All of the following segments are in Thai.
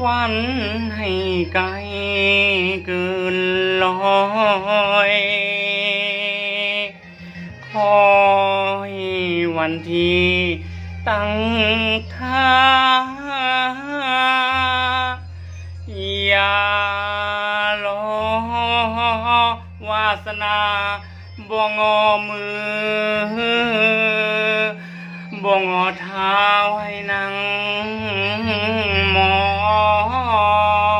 ฝันให้ไกลเกินลอย คอยวันที่ตั้งท่าอย่ารอวาสนาบ่งอมือ บ่งอเท้าให้นั่งมอ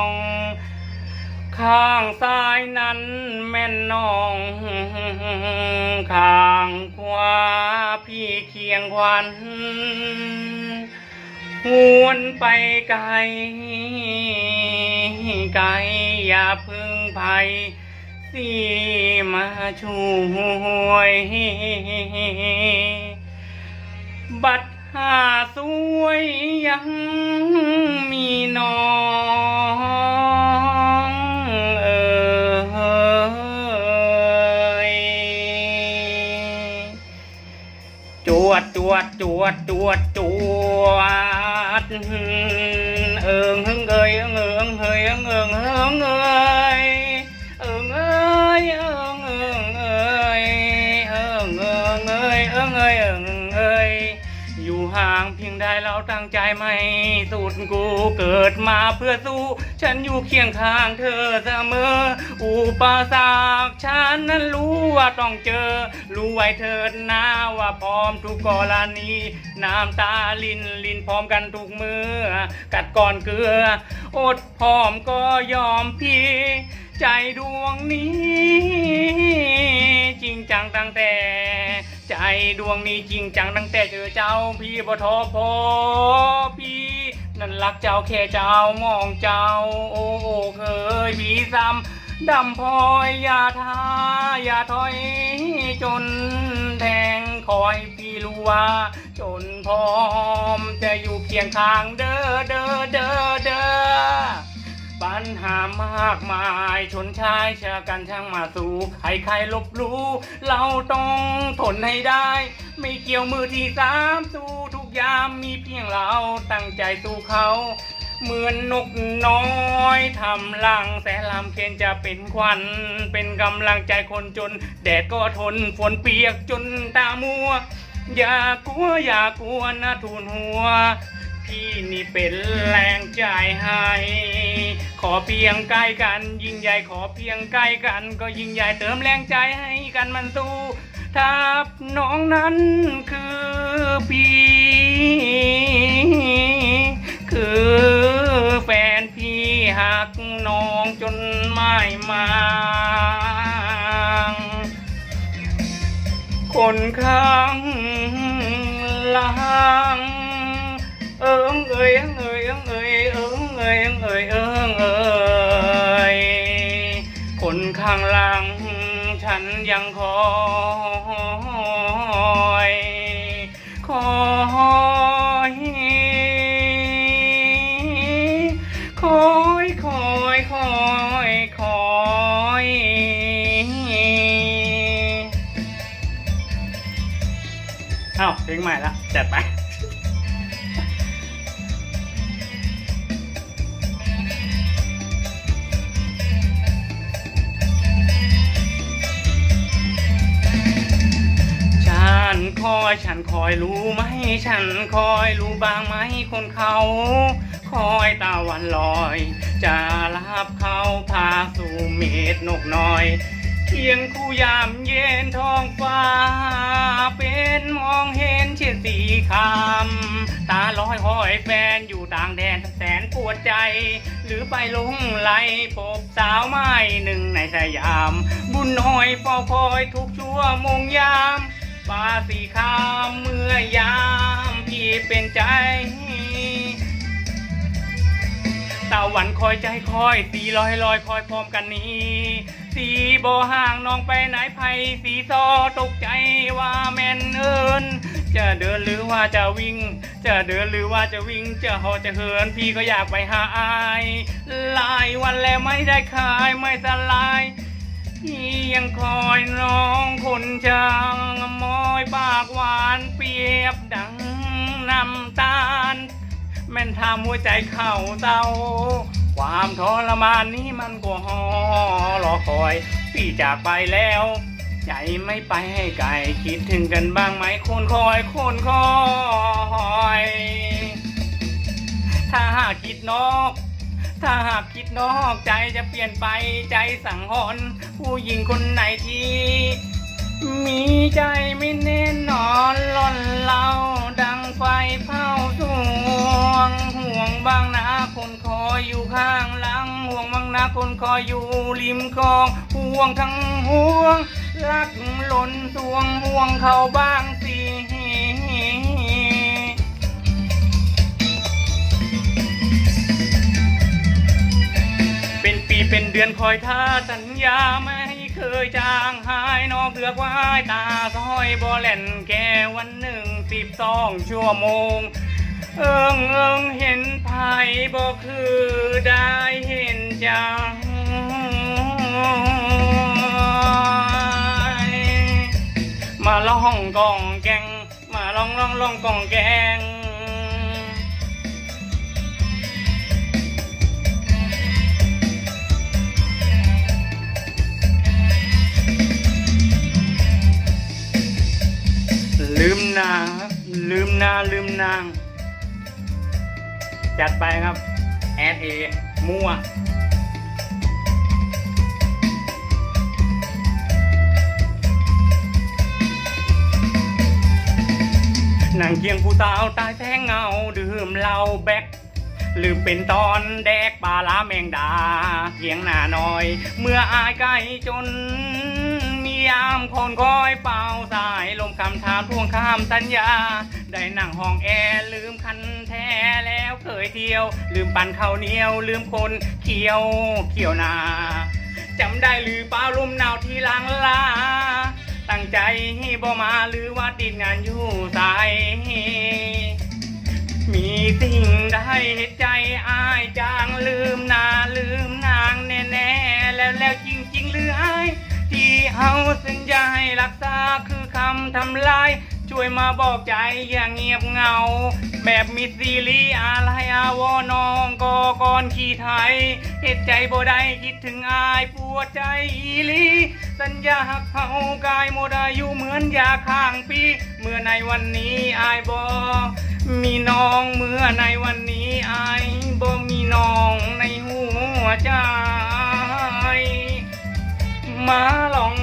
งข้างซ้ายนั้นแม่นน้องข้างขวาพี่เคียงควันหวนไปไกลไกลอย่าพึ่งภัยสีมาช่วย บัดหาสวยยังมีน้องเอยจวดจวดจวดจวดจวดเอิงหึงเอยเอิงเอิงเฮยเอิงเอิงเอิง เราตั้งใจไม่สุดกูเกิดมาเพื่อสู้ ฉันอยู่เคียงข้างเธอเสมอ อุปสรรคฉันนั้นรู้ว่าต้องเจอ รู้ไว้เถิดนะว่าพร้อมทุกกรณีน้ำตาลินลินพร้อมกันทุกมือ กัดก่อนเกลือ อดพร้อมก็ยอมพี่ใจดวงนี้ จริงจังตั้งแต่ ใจดวงนี้จริงจังตั้งแต่เจอเจ้าพี่บทอพอพี่ นั่นรักเจ้าแค่เจ้ามองเจ้า โอ้โอ้เคยพี่ซ้ำดำพอยอย่าท้าอย่าถอย จนแทงคอยพี่รู้ว่า จนพร้อมจะอยู่เคียงข้างเด้อเด้อเด้อเด้อ ปัญหามากมายชนชายเชื่อกันช่างมาสู่ใครใครลบหลู่เราต้องทนให้ได้ ไม่เกี่ยวมือที่สามสู้ทุกยามมีเพียงเราตั้งใจสู้เขาเหมือนนกน้อยทำลังแสนลำเคนจะเป็นควัน เป็นกำลังใจคนจน แดดก็ทนฝนเปียกจนตามัว อย่ากลัวอย่ากลัวนะทูนหัว พี่นี่เป็นแรงใจให้ ขอเพียงใกล้กัน ยิ่งใหญ่ขอเพียงใกล้กัน ก็ยิ่งใหญ่เติมแรงใจให้กันมันสู้ถ้าน้องนั้นคือพี่คือแฟนพี่หักน้องจนไม่มางคนข้างหลัง อิงเอยเอิงเอยเอิงเอยเออเออคนข้างหลังฉันยังคอยคอยคอยคอยคอยคอยอ้าวเพลงใหม่ละจัดไป คอย ฉันคอยรู้ไหม ฉันคอยรู้บ้างไหมคนเขา คอยตาวันลอย จะรับเขาพาสู่เมฆนกน้อยเคียงคู่ยามเย็นท้องฟ้า เป็นมองเห็นเช่นสีคำตาลอยห้อยแฟนอยู่ต่างแดนแสนปวดใจ หรือไปหลงไหลพบสาวไม้หนึ่งในสยาม บุญน้อยเฝ้าคอยทุกชั่วโมงยาม ฟ้าสีคามเมื่อยามพี่เป็นใจ ตะวันคอยใจคอยสีลอยลอยคอยพร้อมกันนี้ สีบ่ห่างน้องไปไหนไผสีซอตกใจว่าแม่นเอินจะเดินหรือว่าจะวิ่ง จะเดินหรือว่าจะวิ่ง จะหอจะเหินพี่ก็อยากไปหาอาย ลายวันแล้วไม่ได้ขายไม่สลาย พี่ยังคอยน้องคนช่างมอยปากหวานเปรียบดังน้ำตาล แม่นทำหัวใจเข่าเต้าความทรมานนี้มันก็หอรอคอย พี่จากไปแล้ว ใจไม่ไปให้ไกลคิดถึงกันบ้างไหมคนคอยคนคอย ถ้าหากคิดนอก ถ้าหากคิดนอกใจจะเปลี่ยนไปใจสั่งหอนผู้หญิงคนไหนที่ มีใจไม่แน่นอนหล่อนเล่าดังไฟเผาสวงห่วงบางนาคนคอยอยู่ข้างหลังห่วงบางนาคนคอยอยู่ริมคลองห่วงทั้งห่วงรักหล่นสวงห่วงเขาบ้าง เป็นเดือนคอยท่าสัญญาไม่เคยจางหายนอกเลือกไว้ตาซอยบ่แล่นแค่วันหนึ่งสิบสองชั่วโมง เอิงเอิงเห็นภัยบ่คือได้เห็นจังมาล่องกองแกงมาล่องล่องล่องกองแกง ลืมนาครับ ลืมนาลืมนาง จัดไปครับแอดเอมั่วนางเคียงผู้สาวตายแท้งเงาดื่มเหล้าแบกลืมเป็นตอนแดกปลาลาแมงดาเพียงหน้าน้อย เมื่ออายใกล้จน ยามคนคอยเป่าสายลมคำถามทวงข้ามสัญญา ได้นั่งห้องแอร์ลืมคันแท้แล้วเคยเที่ยว ลืมปั่นข้าวเหนียว ลืมคนเขียวเขียวนาจำได้หรือเปล่าลมหนาวที่ลังลา ตั้งใจให้บ่มาหรือว่าติดงานอยู่สายมีสิ่งใดเหตุใจอายจางลืมนาลืม สัญญาให้รักษาคือคำทำลาย ช่วยมาบอกใจอย่างเงียบเงา แบบมิซีรีส์อะไรอาวอนองก็ก่อนขี่ไทยเหตุใจบ่ได้คิดถึงอายปวดใจอีลี สัญญาหักเฮากายหมดอายุเหมือนยาข้างปี เมื่อในวันนี้อายบอมีน้องเมื่อในวันนี้อายบ่มีน้องในหัวใจมาลอง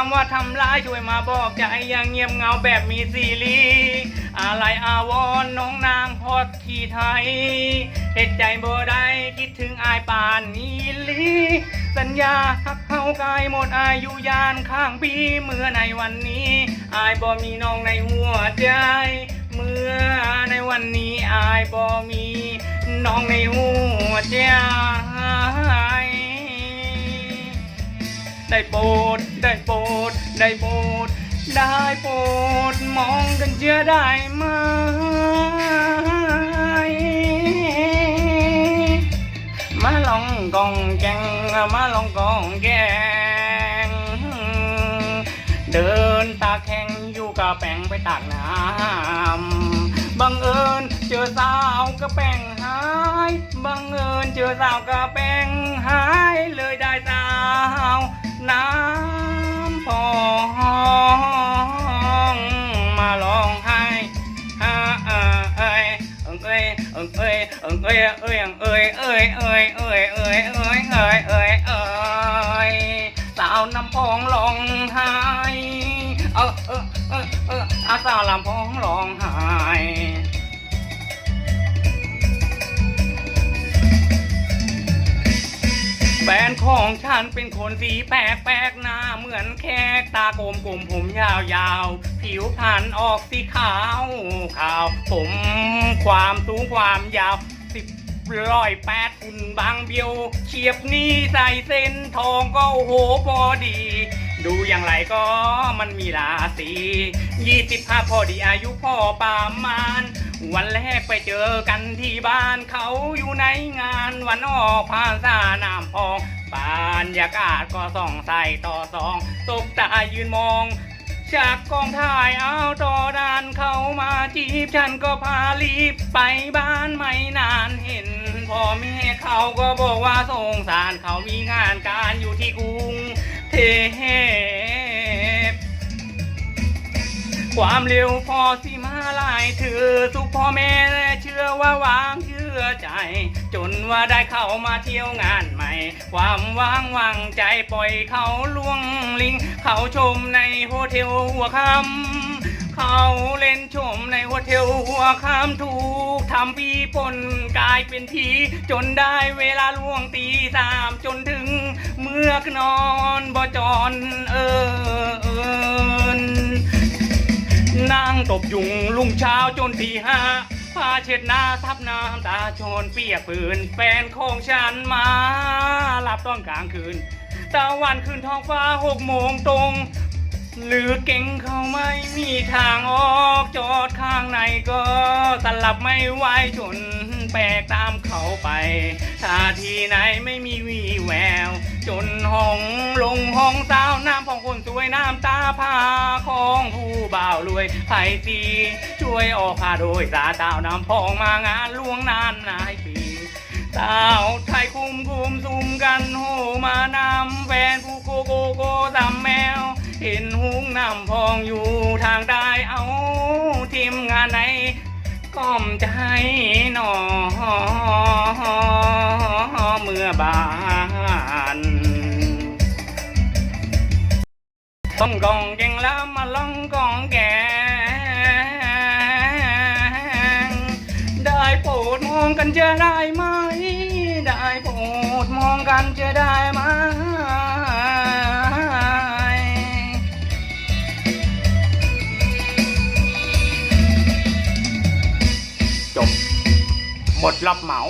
คำว่าทำร้ายช่วยมาบอกใจอย่างเงียบเงาแบบมีซีรีอะไรอาวรณ์น้องนางฮอดที่ไทยเหตุใจบ่ได้คิดถึงอายปานนี้ลีสัญญาหักเฮากายหมดอายุยานข้างปีเมื่อในวันนี้อายบ่มีน้องในหัวใจ เมื่อในวันนี้อายบ่มีน้องในหัวใจ ได้โปรดได้โปรดได้โปรดได้โปรดมองกันเชื่อได้ไหมมาลองกองแกงมาลองกองแกง เดินตาแข็งอยู่กับแป้งไปตากน้ำบังเอิญเจอสาวกระแป้งหายบังเอิญเจอสาวกระแป้งหายเลยได้สาว น้ำพองมาลองให้ฮ่าเอ้ยเอ้ยเอ้ยเอ้ยเอ้ยเอ้ยเอ้ยเอ้ยเอ้ยเอ้ยเอ้ยเอ้ยเอ้ยเอ้ยเอ้ยสาวน้ำพองร้องไห้เออเออเออเอออาสาวลำพองร้องไห้ นของฉันเป็นคนสีแปลกแปลกหน้าเหมือนแขกตากลมกลมผมยาวยาวผิวพรรณออกสีขาวขาว ผมความสูงความยาวสิบร้อยแปดหุ่นบางเบียวเฉียบนี่ใส่เส้นทองก็โอ้โหพอดี ดูอย่างไรก็มันมีราศียี่สิบห้าพอดีอายุพ่อประมาณ วันแรกไปเจอกันที่บ้านเขาอยู่ในงานวันออกพรรษาน้ำพองบรรยากาศก็ส่องใส่ต่อสองตบตายืนมอง จากกองถ่ายเอาต่อดานเขามาจีบฉันก็พารีบไปบ้านไม่นานเห็นพ่อแม่เขาก็บอกว่าสงสารเขามีงานการอยู่ที่กรุงเทพความเร็วพอสิมาลายเธอสุขพ่อแม่เชื่อว่าวางเชื่อใจ จนว่าได้เข้ามาเที่ยวงานใหม่ ความวางวางใจปล่อยเขาล่วงลิง เขาชมในโฮเทลหัวคำเขาเล่นชมในโฮเทลหัวคำถูกทำปีปนกลายเป็นผีจนได้เวลาล่วงตีสามจนถึงเมื่อนอนบ่จอนเออเอิ นนั่งตบยุงลุงเช้าจนตีห้าผ้าเช็ดหน้าทับน้ำตาชนเปียกปืน แฟนของฉันมาหลับตอนกลางคืน ตะวันขึ้นท้องฟ้าหกโมงตรง หรือเก่งเขาไม่มีทางออกจอดข้างในก็สลับไม่ไหวจนแปลกตามเขาไปท่าทีไหนไม่มีวีแวว จนห้องลงห้องสาวน้ำของคนสวยน้ำตาพาของผู้บ่าวรวยไผ่สีช่วยออกพาโดยสาตาวน้ำพองมางานล่วงนานนายปีสาวไทยคุมคุมซุ่มกันโหมานำแฟนผู้โกโกโกตำแมว เห็นหุงน้ำพองอยู่ทางใดเอาทีมงานไหน ก้อมจะให้หนอเมื่อบานต้องกองแกงแล้วมาลองกองแกง ได้โปรดมองกันจะได้ไหม ได้โปรดมองกันจะได้ หมดรับเหมา